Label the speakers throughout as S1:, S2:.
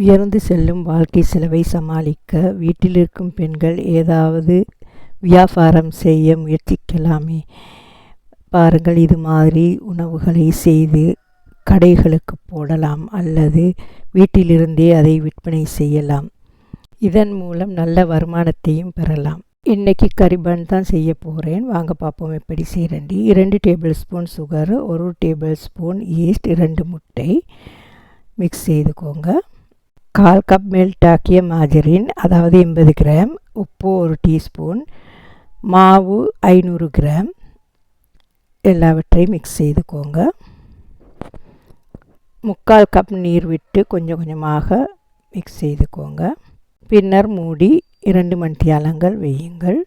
S1: உயர்ந்து செல்லும் வாழ்க்கை செலவை சமாளிக்க வீட்டில் இருக்கும் பெண்கள் ஏதாவது வியாபாரம் செய்ய முயற்சிக்கலாமே. பாருங்கள் இது மாதிரி உணவுகளை செய்து கடைகளுக்கு போடலாம் அல்லது வீட்டிலிருந்தே அதை விற்பனை செய்யலாம். இதன் மூலம் நல்ல வருமானத்தையும் பெறலாம். இன்றைக்கி கரிபான் தான் செய்ய போகிறேன் வாங்க பார்ப்போம் எப்படி செய்கிறேன்டி இரண்டு டேபிள் ஸ்பூன் சுகர் ஒரு டேபிள் ஸ்பூன் ஈஸ்ட் இரண்டு முட்டை. மிக்ஸ் செய்துக்கோங்க. கால் கப் மெல்டாக்கிய மாஜரின் அதாவது எண்பது கிராம் உப்பு ஒரு டீஸ்பூன் மாவு ஐநூறு கிராம். எல்லாவற்றையும் மிக்ஸ் செய்துக்கோங்க. முக்கால் கப் நீர் விட்டு கொஞ்சம் கொஞ்சமாக மிக்ஸ் செய்துக்கோங்க. பின்னர் மூடி இரண்டு மணித்தியாலங்கள் வையுங்கள்.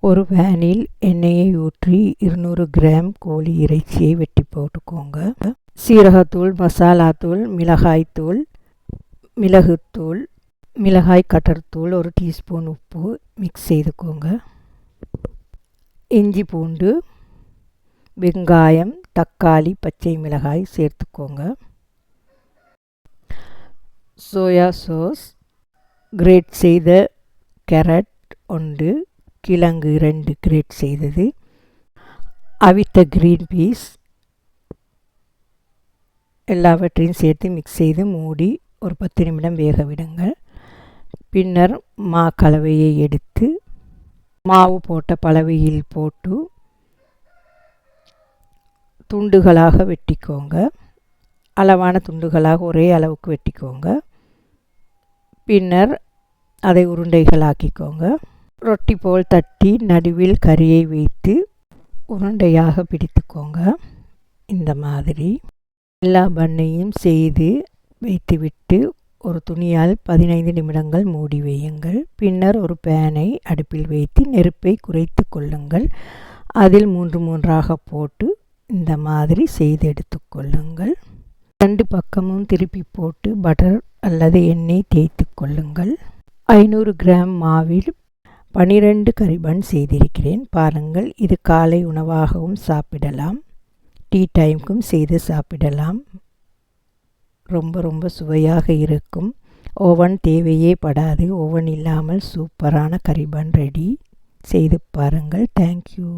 S1: ஒரு வேனில் எண்ணெயை ஊற்றி இருநூறு கிராம் கோழி இறைச்சியை வெட்டி போட்டுக்கோங்க. சீரகத்தூள் மசாலாத்தூள் மிளகாய்த்தூள் மிளகுத்தூள் மிளகாய் கட்டர்த்தூள் ஒரு டீஸ்பூன் உப்பு மிக்ஸ் செய்துக்கோங்க. இஞ்சி பூண்டு வெங்காயம் தக்காளி பச்சை மிளகாய் சேர்த்துக்கோங்க. சோயா சாஸ் கிரேட் செய்த கேரட் ஒன்று கிழங்கு ரெண்டு கிரேட் செய்தது. அவித்த க்ரீன் பீஸ் எல்லாவற்றையும் சேர்த்து மிக்ஸ் செய்து மூடி ஒரு பத்து நிமிடம் வேக விடுங்கள். பின்னர் மா கலவையை எடுத்து மாவு போட்ட பலவையில் போட்டு துண்டுகளாக வெட்டிக்கோங்க. அளவான துண்டுகளாக ஒரே அளவுக்கு வெட்டிக்கோங்க. பின்னர் அதை உருண்டைகளாக்கிக்கோங்க. ரொட்டி போல் தட்டி நடுவில் கறியை வைத்து உருண்டையாக பிடித்துக்கோங்க. இந்த மாதிரி எல்லா பண்ணையும் செய்து வைத்துவிட்டு ஒரு துணியால் பதினைந்து நிமிடங்கள் மூடி வையுங்கள். பின்னர் ஒரு பேனை அடுப்பில் வைத்து நெருப்பை குறைத்து கொள்ளுங்கள். அதில் மூன்று மூன்றாக போட்டு இந்த மாதிரி செய்து எடுத்துக்கொள்ளுங்கள் ரெண்டு பக்கமும் திருப்பி போட்டு பட்டர் அல்லது எண்ணெய் தேய்த்து கொள்ளுங்கள். ஐநூறு கிராம் மாவில் பனிரெண்டு கரிபன் செய்திருக்கிறேன். பாருங்கள் இது காலை உணவாகவும் சாப்பிடலாம். டீ டைமுக்கும் செய்து சாப்பிடலாம். ரொம்ப ரொம்ப சுவையாக இருக்கும். ஓவன் தேவையே படாது. ஓவன் இல்லாமல் சூப்பரான கரிபன் ரெடி. செய்து பாருங்கள். தேங்க்யூ